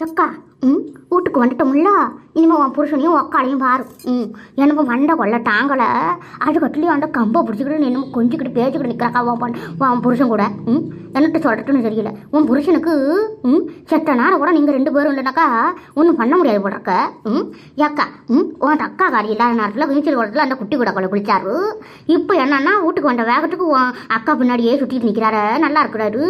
அக்கா ம் வீட்டுக்கு வந்துட்டோம்ல. இனிமேல் உன் புருஷனையும் உக்காலையும் பாரு. ம் எனக்கு வண்ட கொள்ள டாங்கலை அதுக்கட்டுலேயும் அந்த கம்பை பிடிச்சிக்கிட்டு என்னமோ கொஞ்சிக்கிட்டு பேசிக்கிட்டு நிற்கிறாக்கா உன் பண் உன் புருஷன் கூட. ம் என்னட்டு சொல்கிறதுன்னு தெரியல. உன் புருஷனுக்கு ம் செத்த நேரம் கூட நீங்கள் ரெண்டு பேரும் இல்லைனாக்கா ஒன்றும் பண்ண முடியாது போடக்க ம் ஏக்கா ம் உன் அக்கா காரி இல்லாத நேரத்தில் வீச்சல் குளத்தில் அந்த குட்டி கூட கொள்ள குளிச்சாரு. இப்போ என்னன்னா வீட்டுக்கு வந்த வேகத்துக்கு உன் அக்கா பின்னாடியே சுற்றிட்டு நிற்கிறாரு நல்லா இருக்கிறாரு.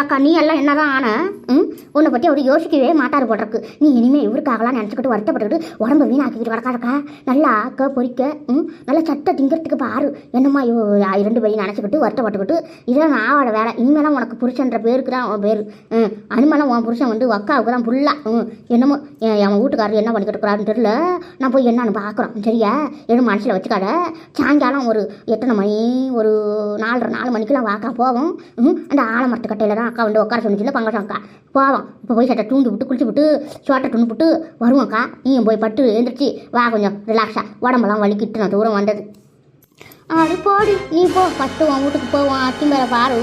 ஏக்கா நீ எல்லாம் என்னதான் ஆன? ம் உன்னை பற்றி அவர் யோசிக்கவே மாட்டார் போட்டிருக்கு நீ இனிமே இவருக்காகலாம் நினச்சிக்கிட்டு வருத்தப்பட்டுக்கிட்டு உடம்பு வீணாக்கிக்கிட்டு கிடக்காதக்கா. நல்லா ஆக்க பொறிக்க ம்? நல்லா சட்டை திங்கிறதுக்கு பாரு. என்னம்மா ஐயோ ரெண்டு பேரையும் நினச்சிக்கிட்டு வருத்தப்பட்டுக்கிட்டு இதெல்லாம் நான் ஆவோட வேலை. இனிமேலாம் உனக்கு புருஷன்ற பேருக்கு தான் உன் பேர். ம். அனுமெல்லாம் உன் புருஷன் வந்து அக்காவுக்கு தான் ஃபுல்லாக ம். என்னமோ என் என் வீட்டுக்காரர் என்ன பண்ணிக்கிட்டு இருக்கிறாருன்னு தெரியல. நான் போய் என்னன்னு பார்க்குறோம். சரியா? எதுவும் மனசில் வச்சுக்காத. சாயங்காலம் ஒரு எத்தனை மணி? ஒரு நாலரை நாலு மணிக்கெல்லாம் வாக்கா போவோம். ம். அந்த ஆலமரத்து கட்டையில் தான் அக்கா வந்து உட்கார சொன்னிச்சுல பங்கஜம் அக்கா. போவோம். இப்போ போய் சட்டை தூண்டு விட்டு குளிச்சு விட்டு சோட்டை துண்டு விட்டு வருவோம்க்கா. நீயும் போய் பட்டு எழுந்திரிச்சு வா கொஞ்சம் ரிலாக்ஸாக உடம்பெல்லாம் வலிக்கிட்டு நான் தூரம் வந்தது. அது போடி. நீ போ ஃபஸ்ட்டு உன் வீட்டுக்கு போவோம் அத்தி மேலே பாரு.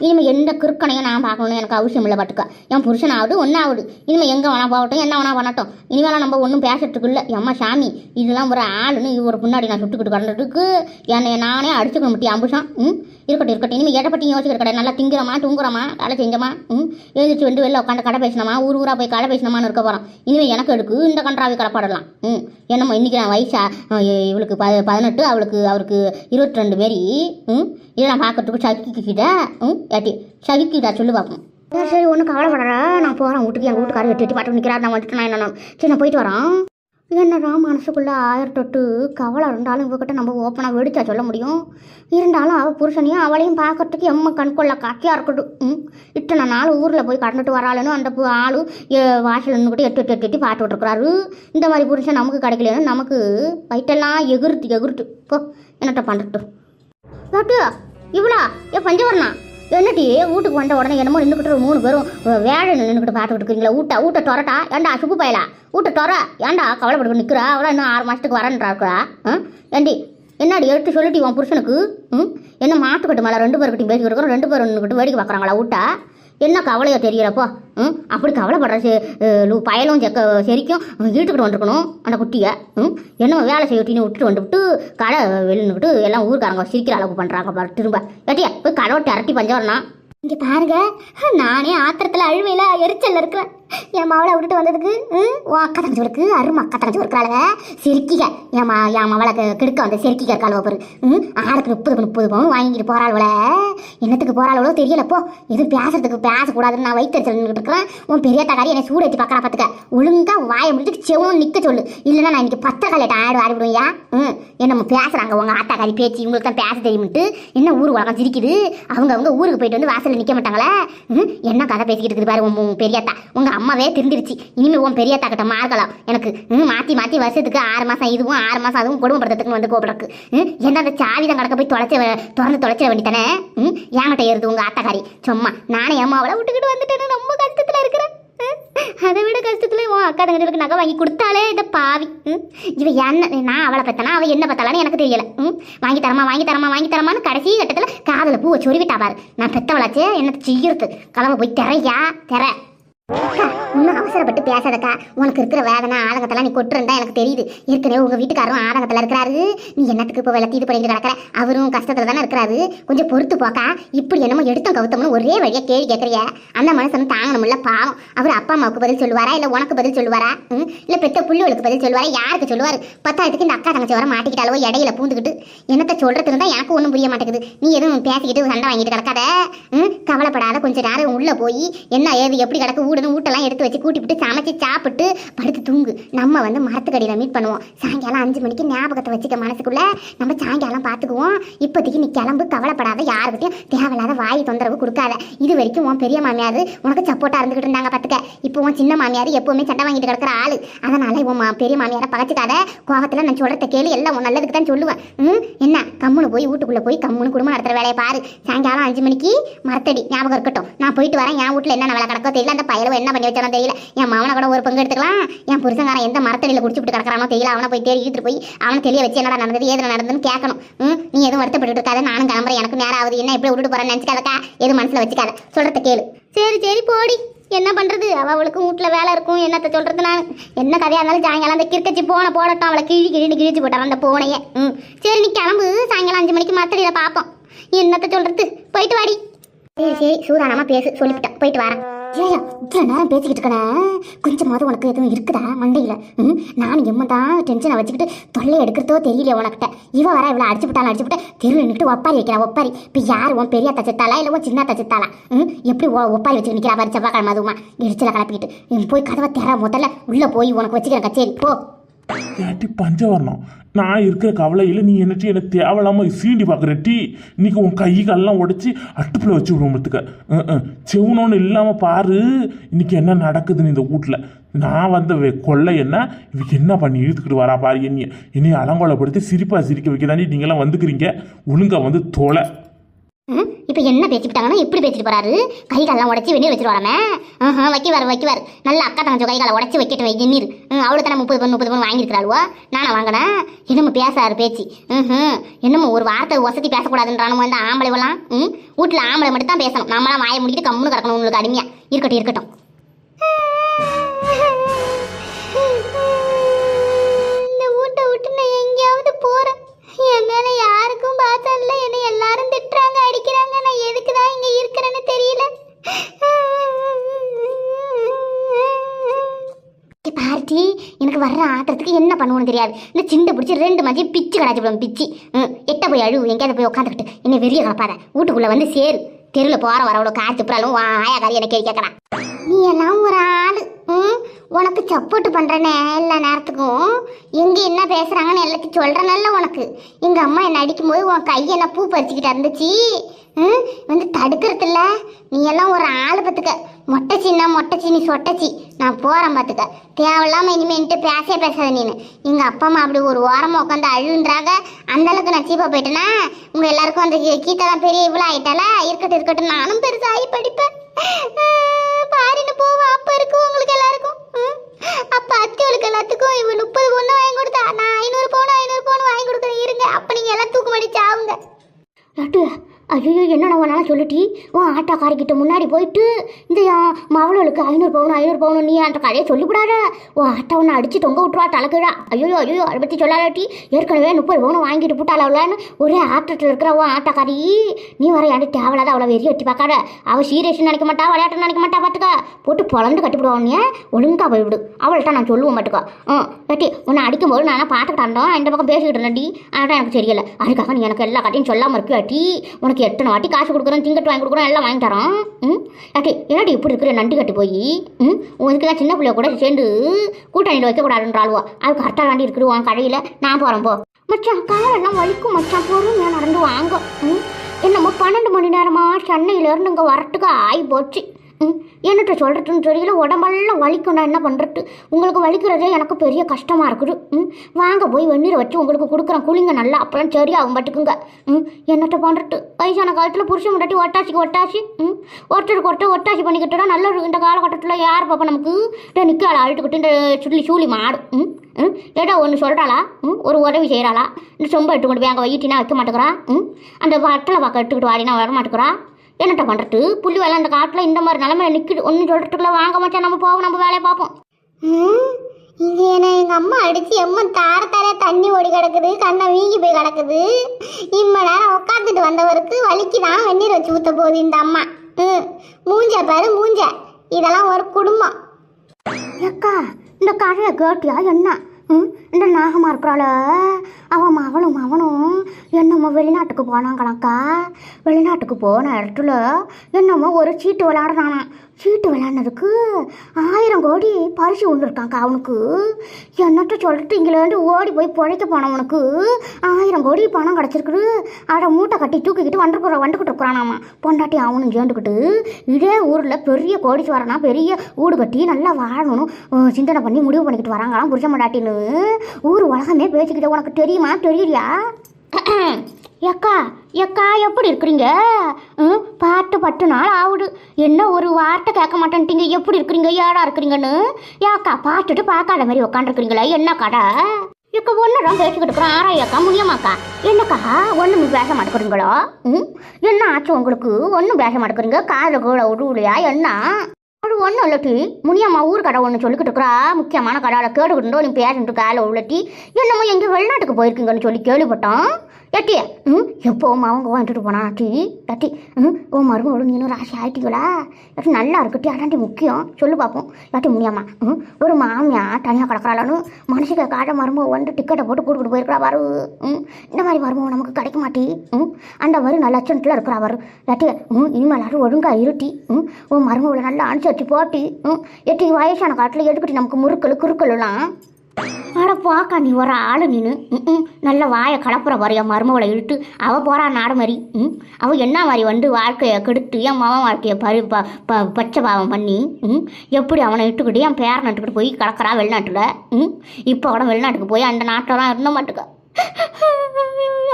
இனிமேல் எந்த கிறுக்கனையும் நான் பார்க்கணும்னு எனக்கு அவசியம் இல்லை பட்டுக்க. என் புருஷன் ஆகுது ஒன்றாகுது இனிமேல் எங்கே வேணா போகட்டும் என்ன வேணா பண்ணட்டும். இனிமேலாம் நம்ம ஒன்றும் பேசுறதுக்கு இல்லை. எம்மா சாமி இதெல்லாம் ஒரு ஆளுன்னு இது ஒரு பின்னாடி நான் சுட்டுக்கிட்டு கடந்துட்டுக்கு என்னை நானே அடிச்சுக்கணும் முட்டி அம்புஷம். ம்? இருக்கட்டும் இருக்கட்டும். இனிமேல் எதை பற்றி யோசிக்கிற கடை நல்லா திங்கிறமா தூங்குறமா வேலை செஞ்சோமா? ம்? எழுந்திரிச்சு வந்து வெளில உட்காந்து கடை பேசினோமா ஊர் ஊராக போய் கடை பேசினோமான்னு இருக்க போகிறோம் இனிமேல் எனக்கு எடுக்கு இந்த கன்றாவை கலப்பாடலாம் ம்? என்னம்மா இன்றைக்கி நான் வயசா? இவளுக்கு ப பதினெட்டு அவளுக்கு அவருக்கு இருபத்தி ரெண்டு மாரி ம் இதெல்லாம் பார்க்கறதுக்கு சகிக்கிட்ட ம்? ஏட்டி சகிக்கிட்டா சொல்லு பார்ப்போம் சரி ஒன்றும் கவலைப்படற நான் போகிறேன் வீட்டுக்கு. எங்கள் வீட்டுக்காரர் எட்டு எட்டு பாட்டு நிற்கிறார் நான் வந்துட்டு நான் என்ன சரி நான் போயிட்டு வரேன். என்னடா மனசுக்குள்ளே ஆயிரத்தொட்டு கவலை இருந்தாலும் இவகிட்ட நம்ம ஓப்பனாக வெடிச்சா சொல்ல முடியும்? இருந்தாலும் அவள் புருஷனையும் அவளையும் பார்க்கறதுக்கு எம்ம கண்கொள்ள காட்சியாக இருக்கட்டும். ம்? இத்தனை நாள் ஊரில் போய் கடந்துட்டு வராளுன்னு அந்த ஆளு எ- வாசல்ல நின்றுக்கிட்டு எட்டு எட்டு எட்டு எட்டி பாட்டு விட்டுருக்குறாரு இந்த மாதிரி புருஷன் நமக்கு கிடைக்கலன்னு நமக்கு வயிற்றெல்லாம் எகிர்த்து எகிர்த்து. போ என்னட்ட பண்ணுறது இவ்வளோ ஏ பஞ்சவரணா? என்னட்டி வீட்டுக்கு வந்த உடனே என்னமோ நின்றுக்கிட்டு மூணு பேரும் வேலை நின்றுக்கிட்டு பார்த்துக்கிட்டு இருக்கீங்களா ஊட்ட ஊட்ட டொரட்டா ஏண்டா சுப்பு பயலா? ஊட்ட டொர ஏண்டா கவலைப்பட்டு நிற்கிறா அவளா இன்னும் ஆறு மாதத்துக்கு வரன்றா ஆ? ஏண்டி என்னடி எடுத்து சொல்லிட்டு உன் புருஷனுக்கு? ம்? என்ன மாட்டுக்கட்டு மேலே ரெண்டு பேர்கிட்டையும் பேசிக்கிட்டு இருக்கிறோம் ரெண்டு பேரும் நின்றுக்கிட்டு வேடிக்கை பார்க்குறாங்களா ஊட்டா? என்ன கவலையோ தெரியலப்போ ம் அப்படி கவலைப்படுற செ பயலும் செக்க செரிக்கும். இழுத்துக்கிட்டு வந்துருக்கணும் அந்த குட்டியை. ம் என்ன வேலை செய்யட்டின்னு விட்டுட்டு வந்துவிட்டு கடை வெளின்னுக்கிட்டு எல்லாம் ஊருக்காரங்க சிரிக்கிற அளவுக்கு பண்ணுறாங்க பாரு திரும்ப. ஏட்டியா போய் கடவுள் விட்டு அரட்டி பஞ்சவரணா இங்கே பாருங்க நானே ஆத்திரத்தில் அழுவையில் எரிச்சல் இருக்கிறேன். என் மாவளை விட்டுட்டு வந்ததுக்கு ம், உன் அக்கா தங்கச்சிகளுக்கு அருமை அக்கா தங்கச்சி இருக்கிறாளுங்க செருக்கிக. என் மா என் மவளை கெடுக்க வந்த செருக்கிக இருக்காள் பாரு. ம் ஆளுக்கு முப்பது முப்பது பவுன் வாங்கிட்டு போகிறாளுவல என்னத்துக்கு போகிறாளோ தெரியலப்போ எதுவும் பேசுறதுக்கு பேசக்கூடாதுன்னு நான் வயிற்றுச்சல் நின்றுட்டு இருக்கிறேன் உன் பெரிய தகாரி என்னை சூடு வச்சு பார்க்கறா பார்த்துக்க. ஒழுங்காக வாயை முடிச்சுட்டு செவனும் நிற்க சொல்லு. இல்லைன்னா நான் இன்னைக்கு பத்திர கலையிட்ட ஆடு ஆடிவிடுவியா ம் என்னமோ பேசுகிறாங்க உங்கள் ஆத்தாக்காரி பேச்சு உங்களுக்கு தான் பேச தெரியும்ட்டு. என்ன ஊர் உலகம் சிரிக்குது? அவங்க அவங்க ஊருக்கு போயிட்டு வந்து வாசல்ல நிற்க மாட்டாங்களே? ம் என்ன கதை பேசிக்கிட்டு இருக்குது பாரு உன் உன் பெரியத்தா. உங்கள் அம்மாவே திருந்திருச்சு. இனிமே உன் பெரிய கிட்ட மார்க்கலாம். எனக்கு ம் மாற்றி மாற்றி வருஷத்துக்கு ஆறு மாதம் இதுவும் ஆறு மாதம் அதுவும் கொடுமைப்படுத்துறதுக்கு வந்து கூப்பிடக்கு என்ன அந்த சாவி தான் கடக்க போய் தொலைச்ச திறந்து தொலைச்சிட வேண்டித்தானே ம் என்கிட்ட ஏறுது உங்கள் ஆத்தாக்காரி? சும்மா நானே அம்மாவளை விட்டுக்கிட்டு வந்துட்டேன்னு ரொம்ப கஷ்டத்தில் இருக்கிறேன். அதை விட கஷ்டத்துல உன் அக்கா தங்கங்களுக்கு நகை வாங்கி கொடுத்தாலே இந்த பாவி. இவ என்ன நான் அவளை பத்தனா அவள் என்ன பத்தாலான்னு எனக்கு தெரியல. ம், வாங்கி தரமா வாங்கி தரமா வாங்கி தரமான்னு கடைசி கட்டத்துல காதல பூவை சொருவிட்டா பாரு. நான் பெத்தவளாச்சே என்ன செய்யறது? கலவை போய் திரையா திற. இன்னும் அவசரப்பட்டு பேசாதக்கா. உனக்கு இருக்கிற வேதனை ஆதங்கத்தெல்லாம் நீ கொட்டுருந்தா எனக்கு தெரியுது. ஏற்கனவே உங்க வீட்டுக்காரரும் ஆதங்கத்தில் இருக்கிறாரு. நீ என்னத்துக்கு இப்போ விளக்கி இது பண்ணிட்டு கிடக்கிற? அவரும் கஷ்டத்துல தானே இருக்கிறாரு. கொஞ்சம் பொறுத்து போக்கா. இப்படி என்னமோ எடுத்தோம் கவுத்தம்னு ஒரே வழியா கேள்வி கேட்குறிய அந்த மனுஷனும் தாங்கணும்ல பாவம். அவர் அப்பா அம்மாவுக்கு பதில் சொல்லுவாரா? இல்ல உனக்கு பதில் சொல்லுவாரா? ம்? இல்லை பெத்த புள்ளிகளுக்கு பதில் சொல்லுவாரா? யாருக்கு சொல்லுவாரு? பத்தாயிரத்துக்கு இந்த அக்கா தங்கச்சி வர மாட்டிக்கிட்டாலோ இடையில பூந்துக்கிட்டு என்னத்த சொல்கிறது இருந்தால் எனக்கு ஒன்றும் புரிய மாட்டேங்குது. நீ எதுவும் பேசிக்கிட்டு சண்டை வாங்கிட்டு கிடக்காத? ம்? கவலைப்படாத. கொஞ்ச நேரம் உள்ள போய் என்ன ஏது எப்படி கிடக்கு? ஊடுன்னு ஊட்டெல்லாம் எடுத்து வச்சு கூட்டிவிட்டு சமைச்சு சாப்பிட்டு படுத்து தூங்கு. நம்ம வந்து மரத்துக்கடியில் மீட் பண்ணுவோம். சாயங்காலம் அஞ்சு மணிக்கு ஞாபகத்தை வச்சுக்க மனசுக்குள்ள நம்ம சாயங்காலம் பார்த்துக்குவோம் இப்போதைக்கு நீ கிளம்பு கவலைப்படாத யாருக்கிட்டையும் தேவையில்லாத வாய் தொந்தரவு கொடுக்காத. இது வரைக்கும் உன் பெரிய மாமியார் உனக்கு சப்போர்ட்டாக இருந்துகிட்டு இருந்தாங்க பார்த்துக்க இப்போ உன் சின்ன மாமியார் எப்பவுமே சண்டை வாங்கிட்டு கிடக்கிற ஆள். அதனால உன் மா- பெரிய மாமியாரை பகச்சிக்காத. கோபத்தில் நான் சொல்கிறத கேளு. எல்லாம் உன் நல்லதுக்கு தான் சொல்லுவேன். ம்? என்ன? கம்முன்னு போய் வீட்டுக்குள்ளே போய் கம்முன்னு குடும்பம் நடத்துகிற வேலையை பாரு. சாயங்காலம் அஞ்சு மணிக்கு மரத்தடி ஞாபகம் இருக்கட்டும். நான் போயிட்டு வரேன். என் வீட்டில் என்ன வேலை கிடக்கோ தெரியல. அந்த பயலவை என்ன பண்ணி வச்சானோ தெரியல. என் மாவனை கூட ஒரு பங்கு எடுத்துக்கலாம். என் புருஷங்காரன் எந்த மரத்தடியில் குடிச்சுட்டு கிடக்கிறானோ தெரியல. அவனை போய் தேடி இழுத்துட்டு போய் அவனை தெளிய வச்சு என்னடா நடந்தது ஏது நடந்ததுன்னு கேட்கணும். ம்? நீ எதுவும் வருத்தப்பட்டு இருக்காத. நானும் கிளம்புறேன். எனக்கு நேரம் ஆகுது. என்ன எப்படி விட்டுட்டு போறேன்னு நினச்சிக்காதக்கா. எதுவும் மனசில் வச்சுக்காத. சொல்கிறத கேளு. சரி சரி போடி. என்ன பண்றது? அவளுக்கு வீட்டில் வேலை இருக்கும். என்னத்த சொல்கிறது நான்? என்ன கதையா இருந்தாலும் சாயங்காலம் அந்த கிரிக்கச்சி போன போடட்டும். அவளை கிழி கிழி கிழிச்சு போட்டார் அந்த பூனையை. ம். சரி நீ கிளம்பு. சாயங்காலம் அஞ்சு மணிக்கு மத்தடியில் பார்ப்போம் என்னத்த சொல்றது? போயிட்டு வாடி. சரி சரி. சூதானமாக பேசு. சொல்லிவிட்டேன். போயிட்டு வரேன். ஏயா இத்தனை நேரம் பேசிக்கிட்டு இருக்கனே. கொஞ்சமாவது உனக்கு எதுவும் இருக்குதா மண்டையில்? ம்? நானும் எம்ம தான் டென்ஷனை வச்சுக்கிட்டு தொல்லை எடுக்கிறதோ தெரியல உனக்கிட்ட. இவ வர இவ்வளோ அடிச்சு விட்டாலும் அடிச்சு விட்டு தெருவில் நின்று ஒப்பாரி வைக்கிறா ஒப்பாரி. இப்போ யார் உன் பெரிய தச்சித்தாளா இல்லை உன் சின்ன தச்சித்தாளா ம்? எப்படி ஒ- ஒப்பாரி வச்சுட்டு நிற்கிறா பாரு செவ்வாய்க்கிழமை அதுவுமா. எரிச்சல கிளப்பிக்கிட்டு. போய் கதவை திற முதல்ல. உள்ளே போய் உனக்கு வச்சுக்கிறேன் கச்சேரி. போ. ஏட்டி பஞ்சவர்ணம். நான் இருக்கிற கவலையில் நீ என்னட்டி என்னை தேவையில்லாமல் சீண்டி பார்க்குற டீ. இன்னைக்கு உன் கை காலெல்லாம் உடைச்சி அட்டுப்பில் வச்சு விடுவோம்த்துக்க செவனோன்னு இல்லாமல் பாரு. இன்னைக்கு என்ன நடக்குதுன்னு இந்த வீட்டில் நான் வந்த கொள்ளை என்ன? இவக்கு என்ன பண்ணி இழுத்துக்கிட்டு வரா பாரு என்னைய. என்னைய அலங்கோலப்படுத்தி சிரிப்பாக சிரிக்க வைக்க தாண்டி நீங்களாம் வந்துக்கிறீங்க. ஒழுங்கா வந்து தொலை. ம்? இப்போ என்ன பேசிக்கிட்டாங்கன்னா இப்படி பேசிட்டு போறாரு? கை காலெல்லாம் உடச்சி வெந்நீர் வச்சுட்டு வராமே ஆஹா வைக்குவார் வைக்குவார். நல்ல அக்கா தங்கச்சோ கை காலை உடச்சி வைக்கட்டு வை வெந்நீர். ம் அவளுக்கு தானே முப்பது பொண்ணு முப்பது பொண்ணு வாங்கியிருக்கிறாளுவோ? நானா வாங்கினேன். என்னமோ பேசாரு பேச்சு. ம் என்னமோ ஒரு வார்த்தை வசதி பேசக்கூடாதுன்றானுமோ இந்த ஆம்பளைவெல்லாம்? ம்? வீட்டில் ஆம்பளை மட்டும் தான் பேசணும். நம்மளாம் வாயை முடிக்கிட்டு கம்முன்னு கிடக்கணும் உங்களுக்கு அடிமையாக இருக்கட்டும் இருக்கட்டும். ஆத்திரத்துக்கு தெரியாது. இந்த சிண்டை பிடிச்சி ரெண்டு மதியம் பிச்சு கடாச்சி போடும் பிச்சு. ம், எட்ட போய் அழுவு எங்கேயாவது போய் உட்காந்துக்கிட்டு என்னை வெறிய கலப்பாத. வீட்டுக்குள்ளே வந்து சேரு. தெருவில் போகிற வரவளோ காசு துப்புறாலும் ஆயா காரி எனக்கு கேட்கறான். நீ எல்லாம் ஒரு ஆள். ம் உனக்கு சப்போர்ட் பண்ணுறேனே எல்லா நேரத்துக்கும். இங்கே என்ன பேசுகிறாங்கன்னு எல்லாத்தையும் சொல்கிறேனல்ல உனக்கு. எங்கள் அம்மா என்னை அடிக்கும்போது உன் கையெல்லாம் பூ பறிச்சுக்கிட்டு இருந்துச்சு? ம், வந்து தடுக்கிறது இல்ல நீ எல்லாம் ஒரு ஆள் பார்த்துக்க மொட்டைச்சி என்ன மொட்டைச்சி நீ சொட்டச்சி. நான் போகிறேன் பார்த்துக்க தேவையில்லாமல் இனிமேன்ட்டு என்கிட்ட பேசவே பேசாத நீனு. எங்கள் அப்பா அம்மா அப்படி ஒரு ஓரமாக உட்காந்து அழுன்றாங்க அந்த அளவுக்கு நான் சீப்பாக போயிட்டேன்னா உங்கள் எல்லாருக்கும் அந்த கீத்தெல்லாம் பெரிய இவ்வளோ ஆகிட்டால இருக்கட்டும் இருக்கட்டும். நானும் பெருசாகி படிப்பேன். பாரின்னு போவோம் அப்போ இருக்கும் உங்களுக்கு எல்லாருக்கும். ம். அப்ப அத்தியோளுக்கு எல்லாத்துக்கும் இவன் முப்பது பொண்ணு வாங்கி கொடுத்தா நான் ஐநூறு பவுன் ஐநூறு பவுன் வாங்கி கொடுக்குறேன். இருங்க. அப்போ நீங்கள் எல்லாம் தூக்கு மடிச்சு ஆவுங்க. லட்டு ஐயோ என்னடா உன்னால சொல்லிட்டி? உன் ஆட்டோக்காரிக்கிட்ட முன்னாடி போயிட்டு இந்த மவளுக்கு ஐநூறு பவுன் ஐநூறு பவுன் நீ அந்த கதையை சொல்லிவிடாத. உன் ஆட்டோ ஒன்று அடிச்சு தொங்க விட்டுருவா தலைக்கிழா ஐயோ ஐயோ அதை பற்றி சொல்லாட்டி ஏற்கனவே முப்பது பவுன் வாங்கிட்டு போட்டாள் அவளான்னு ஒரே ஆட்டத்தில் இருக்கிற உன் ஆட்டோக்காரி. நீ வர யாரும் தேவையில்லாத அவ்வளோ வெறி வெட்டி பார்க்காத. அவள் சீரியஸ் நினைக்க மாட்டா விளையாட்டு நினைக்க மாட்டா பார்த்துக்கா. போட்டு பொழந்து கட்டிவிடுவான் நீ ஒழுங்கா போய்விடு அவள்கிட்ட நான் சொல்லுவேன் மாட்டுக்கா ம் கட்டி உன்னை அடிக்கும்போது நான் பார்த்துக்கிட்டு இருந்தோம் இந்த பக்கம் பேசிக்கிட்டு இருந்தேன்டி. ஆனால் எனக்கு தெரியல. அதுக்காக நீ எனக்கு எல்லா கட்டையும் சொல்லாமல் இருக்கியாட்டி உனக்கு எத்தனை வாட்டி காசு கொடுக்குறேன் திங்கட்டு வாங்கி கொடுக்குறேன் எல்லாம் வாங்கி தரோம்? ம்? ஏட்டி என்னடி இப்படி இருக்கிற நண்டு கட்டி போய்? ம்? உனக்கு தான் சின்ன பிள்ளைய கூட சேர்ந்து கூட்டணியில் வைக்கக்கூடாதுன்றாளுவா அது கரெக்டாக வேண்டி இருக்குது கடையில். நான் போகிறேன் போ. மச்சான் காலெல்லாம் வலிக்கும் மச்சான். பொறுமையாக நடந்து வாங்க. ம்? என்னமோ பன்னெண்டு மணி நேரமாக சென்னையிலேருந்து இங்கே வரட்டுக்கு ஆகி போச்சு என்னட்ட சொல்கிறதுன்னு தெரியல. உடம்பெல்லாம் வலிக்கும். நான் என்ன பண்ணுறது உங்களுக்கு வலிக்கிறதே எனக்கு பெரிய கஷ்டமாக இருக்குது. ம் வாங்க போய் வெந்நீரை வச்சு உங்களுக்கு கொடுக்குறேன். குளிங்க நல்லா. அப்புறம் சரியாகும் பட்டுக்குங்க. ம் என்னட்ட பண்ணுறது வயசான காலத்தில் புருஷன் முன்னாடி ஒட்டாசிக்கு ஒட்டாசி. ம் ஒருத்தருக்கு ஒருத்தர் ஒட்டாசி பண்ணிக்கிட்டா நல்ல இந்த காலகட்டத்தில் யார் பாப்பா நமக்கு? இந்த நிற்கால அழுட்டுக்கிட்டு இந்த சுள்ளி சூழி மாடு. ம் ம் ஏடா ஒன்று சொல்கிறாளா ம் ஒரு உதவி செய்கிறாளா இந்த சொம்ப எடுத்துக்கொண்டு போய் அங்கே வைட்டினா வைக்க மாட்டேங்கிறா? ம் அந்த வட்டலை பார்க்க எடுத்துக்கிட்டு வாடினா வர மாட்டேங்கிறா என்னட்ட பண்ணுறது புள்ளி வேலை அந்த காட்டில் இந்த மாதிரி நிலமையில நிற்கிது ஒன்றும் சொல்கிறதுக்குள்ள வாங்க மாட்டேன் நம்ம போவோம் நம்ம வேலையை பார்ப்போம். இங்கே என்ன எங்கள் அம்மா அடித்து எம்மா தார தார தண்ணி ஓடி கிடக்குது கண்ணை வீங்கி போய் கிடக்குது. இம்ம நேரம் உட்காந்துட்டு வந்தவருக்கு வலிக்குதான் வெந்நீர் வச்சு ஊற்ற போகுது இந்த அம்மா. ம் மூஞ்ச பாரு மூஞ்ச. இதெல்லாம் ஒரு குடும்பம். அக்கா இந்த கதையை கேட்டியா என்ன? இந்த நாகமா இருக்கிறாள. அவன் மகளும் அவனும் என்னமோ வெளிநாட்டுக்கு போனாங்களாக்கா. வெளிநாட்டுக்கு போன இடத்துல என்னமோ ஒரு சீட்டு விளையாடுறானான் சீட்டு விளாட்னதுக்கு ஆயிரம் கோடி பரிசு விழுந்திருக்காங்க அவனுக்கு. என்னட்ட சொல்லிட்டு இங்கிலேருந்து ஓடி போய் பிழைக்க போனவனுக்கு ஆயிரம் கோடி பணம் கிடச்சிருக்குது. அதை மூட்டை கட்டி தூக்கிக்கிட்டு வந்துட்டு வந்துக்கிட்டு இருக்கிறானாமா பொண்டாட்டி அவனும் சேர்ந்துக்கிட்டு இதே ஊரில் பெரிய கோடிச்சு வரனா பெரிய வீடு கட்டி நல்லா வாழணும் சிந்தனை பண்ணி முடிவு பண்ணிக்கிட்டு வராங்களாம் புருஷன் பொண்டாட்டின்னு ஊர் உலகமே பேசிக்கிட்டு உனக்கு தெரியுமா? தெரியலையா எக்கா எக்கா எப்படி இருக்கிறீங்க? ம் பாட்டு பத்து நாள் ஆகுது என்ன ஒரு வார்த்தை கேட்க மாட்டேன்ட்டீங்க? எப்படி இருக்கிறீங்க? ஏடா இருக்கிறீங்கன்னு? ஏக்கா பார்த்துட்டு பார்க்காத மாதிரி உட்காந்துருக்குறீங்களா என்ன கடை இக்க ஒன்று தான் பேசிக்கிட்டு இருக்கிறோம். ஏக்கா முடியுமாக்கா? என்னக்கா ஒன்றும் பேச மாட்டேங்கிறீங்களோ? ம் என்ன ஆச்சு உங்களுக்கு? ஒன்றும் பேச மாட்டேங்கிறீங்க? காதில் கூட விடுலையா என்ன? அது ஒன்றும் இல்லட்டி முனியம்மா ஊர் கடை ஒன்று சொல்லிக்கிட்டு இருக்கிறா. முக்கியமான கடையில் கேட்டுக்கிட்டு நீ பேசிட்டு காலை உள்ளட்டி என்னமோ எங்கேயும் வெளிநாட்டுக்கு போயிருக்கீங்கன்னு சொல்லி கேள்விப்பட்டோம். எட்டி. ம் எப்போ உன் அவங்க வந்துட்டு போனா? டி எட்டி ம் ஓ மருமகளும் நீனும் ராசி ஆகிட்டீங்களா எட்டி நல்லா இருக்குட்டி அதாண்டி முக்கியம். சொல்லு பார்ப்போம் எட்டி முடியாமா ம் ஒரு மாமியா தனியாக கிடக்கிறாளான்னு மனுஷங்க காட்ட மருமக வந்து டிக்கெட்டை போட்டு கூட்டுக்கிட்டு போயிருக்கிறா பாரு. ம் இந்த மாதிரி மருமக நமக்கு கிடைக்க மாட்டி ம் அந்த மாதிரி நல்ல லட்சணத்தில் இருக்கிறா பாரு. எட்டி ம் இனிமேல் எல்லாரும் ஒழுங்கா இருட்டி ம் உன் மருமகளை நல்லா அனுசரித்து போட்டி ம் எட்டி வயசான காட்டில் எடுக்கட்டி நமக்கு முறுக்கல் குறுக்கல்லாம் அட போக்கா நீ ஒரு ஆளு நீனு. ம் நல்ல வாயை கலப்புற பாரு என் மருமகளை இழுத்து. அவள் போறா நாடு மாதிரி ம் அவள் என்ன மாதிரி வந்து வாழ்க்கையை கெடுத்து என் மகன் வாழ்க்கையை பரி ப ப பச்சை பாவம் பண்ணி ம் எப்படி அவனை இட்டுக்கிட்டு என் பேரனை இட்டுக்கிட்டு போய் கலக்கிறா வெளிநாட்டில் ம் இப்போ அவனை வெளிநாட்டுக்கு போய் அந்த நாட்டெல்லாம் இருந்த மாட்டுக்க.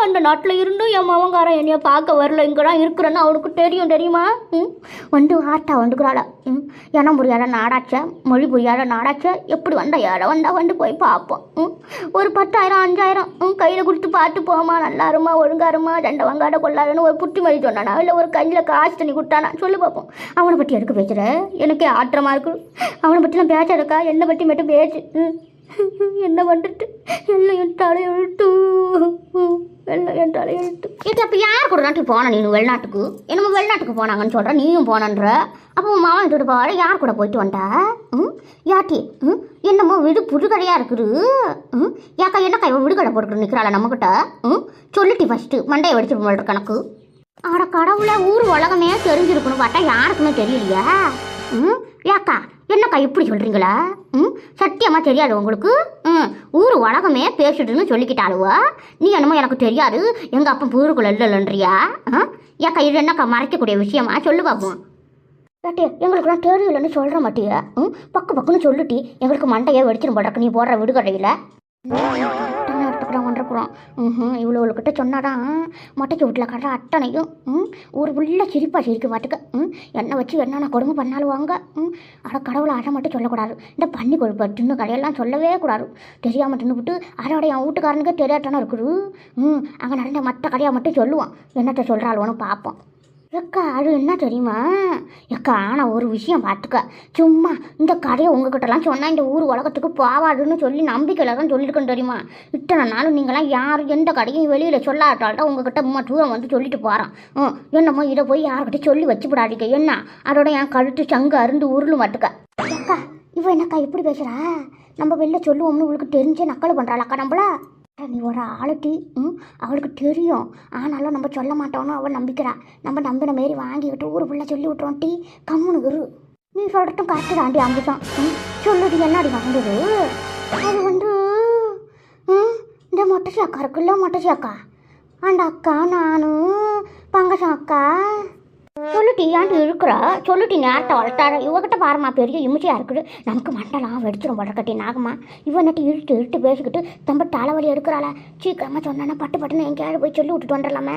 அந்த நாட்டில் இருந்தும் என் மாமங்காரன் என்னைய பார்க்க வரல. இங்கே தான் இருக்கிறேன்னு அவனுக்கு தெரியும் தெரியுமா? ம்? வந்து ஆட்டா வந்துக்கிறாளா? ம்? இனம் புரியாத நாடாச்ச? மொழி புரியாத நாடாச்ச? எப்படி வந்தால் யாரை வந்தால் வந்து போய் பார்ப்போம். ம்? ஒரு பத்தாயிரம் அஞ்சாயிரம் ம்? கையில் கொடுத்து பார்த்து போமா நல்லா இருமா ஒழுங்கா இருமா வங்காட கொள்ளாதுன்னு ஒரு புட்டி மொழி சொன்னானா? இல்லை ஒரு கையில் காசு தண்ணி கொடுத்தானா? சொல்லு பார்ப்போம். அவனை பற்றி எதுக்கு பேசுகிற எனக்கே ஆத்திரமா இருக்கு. அவனை பற்றிலாம் இருக்கா என்னை பற்றி மட்டும் பேசு. ம்? என்ன வந்துட்டு? எல்லாம் என் தலையெழுத்து எல்லாம் என் தலையெழுத்து இது அப்போ யார் கூட நாட்டுக்கு போன நீ வெளிநாட்டுக்கு? என்னமோ வெளிநாட்டுக்கு போனாங்கன்னு சொல்கிற நீயும் போனன்ற. அப்போ உன் மாமா விட்டுட்டு போவாரு யார் கூட போயிட்டு வந்தா? ம்? யாட்டி ம்? என்னமோ விடு புதுக்கடையாக இருக்குது. ம்? யாக்கா என்னக்கா இவன் விடுகடை போட்டுக்கிட்டு நிற்கிறாள் நம்மக்கிட்ட ம்? சொல்லிட்டி ஃபஸ்ட்டு மண்டையை வெடிச்சிட்டு போல கணக்கு ஆட கடவுளை ஊர் உலகமே தெரிஞ்சிருக்கணும் பார்த்தா யாருக்குமே தெரியலையா. ம்? ஏக்கா என்னக்கா இப்படி சொல்கிறீங்களா ம்? சத்தியமாக தெரியாது உங்களுக்கு? ம். ஊர் உலகமே பேசிட்டுன்னு சொல்லிக்கிட்டாளுவா? நீ என்னமோ எனக்கு தெரியாது. எங்கள் அப்பா ஊருக்குள்ள இல்லைன்றியா ஆ? ஏக்கா இது என்னக்கா மறைக்கக்கூடிய விஷயமா? சொல்லு பார்ப்போம் ஏட்டி எங்களுக்குலாம் தெரியலன்னு சொல்கிற மாட்டியா? ம்? பக்கு பக்குன்னு சொல்லிட்டி எங்களுக்கு மண்டையே வெடிச்சிடும் போடுறக்கு நீ போடுற விடுகடையில் எடுத்துக்கிறோம் கொண்டிருக்கிறோம் ம் இவ்வளோக்கிட்ட சொன்னாதான் மொட்டைக்கு வீட்டில் கட்டுற அட்டனையும் ம் ஊர் ஃபுல்லாக சிரிப்பாக சிரிக்க பாட்டுக்க ம் எண்ணெய் வச்சு என்னென்ன கொடுமை பண்ணாலும் வாங்க ம் அட கடவுளை அடை மட்டும் சொல்லக்கூடாது. இந்த பண்ணி கொடுப்பா தின்னு கடையெல்லாம் சொல்லவே கூடாது. தெரியாமல் தின்னுபிட்டு அதோட என் வீட்டுக்காரனுக்கே தெரியாட்டானே இருக்குது. ம் அங்கே நடந்த மற்ற கடையாக மட்டும் சொல்லுவான். என்னத்தை சொல்கிறாளுவோன்னு பார்ப்போம். எக்கா அது என்ன தெரியுமா? எக்கா ஆனால் ஒரு விஷயம் பார்த்துக்க சும்மா இந்த கடையை உங்ககிட்டலாம் சொன்னால் இந்த ஊர் உலகத்துக்கு போவாதுன்னு சொல்லி நம்பிக்கையில் தான் சொல்லியிருக்கேன் தெரியுமா? இத்தனை நாள் நீங்களாம் யார் எந்த கடையும் வெளியில் சொல்லாட்டால்தான் உங்ககிட்ட அம்மா தூரம் வந்து சொல்லிட்டு போகிறான் ம் என்னமோ இதை போய் யார்கிட்ட சொல்லி வச்சு விடாதீங்க என்ன? அதோட என் கழுத்து சங்கு அருந்து உருளும் மாட்டுக்க அக்கா இவ என்னக்கா இப்படி பேசுகிறா நம்ம வெளில சொல்லுவோம்னு இவளுக்கு தெரிஞ்சே நக்கல் பண்ணுறாள் அக்கா நம்மள? நீ ஒரு ஆளுட்டி ம் அவளுக்கு தெரியும். ஆனாலும் நம்ம சொல்ல மாட்டோம்னு அவள் நம்பிக்கிறா. நம்ம நம்பின மாரி வாங்கிக்கிட்டு ஊர் ஃபுல்லாக சொல்லி விட்டுறோம் டீ கம்முனு இரு. நீ சொல்கிறதும் கரெக்டு தாண்டி அம்புசம் ம் சொல்லுடி என்னடி வந்தது அது வந்து ம் இந்த மொட்டை சாக்கா இருக்குல்ல மொட்டை சாக்கா? அந்த அக்கா நானும் பங்கசம் அக்கா. சொல்லுட்டி ஏன்ட்டு இருக்கிறா? சொல்லுட்டி நேரத்தை வளர்த்தாரு இவகிட்ட பாருமா பெரிய இமிச்சியாக இருக்குது. நமக்கு மண்டலாம் வெடிச்சிடும் வளர்க்கட்டி நாகமா இவன் நட்டு இழுட்டு இழுட்டு பேசிக்கிட்டு தம்ப தலைவலி எடுக்கிறாள. சீக்கிரமாக சொன்னா பட்டு பட்டுன்னு எங்கேயாவது போய் சொல்லி விட்டுட்டு வந்துடலாமே.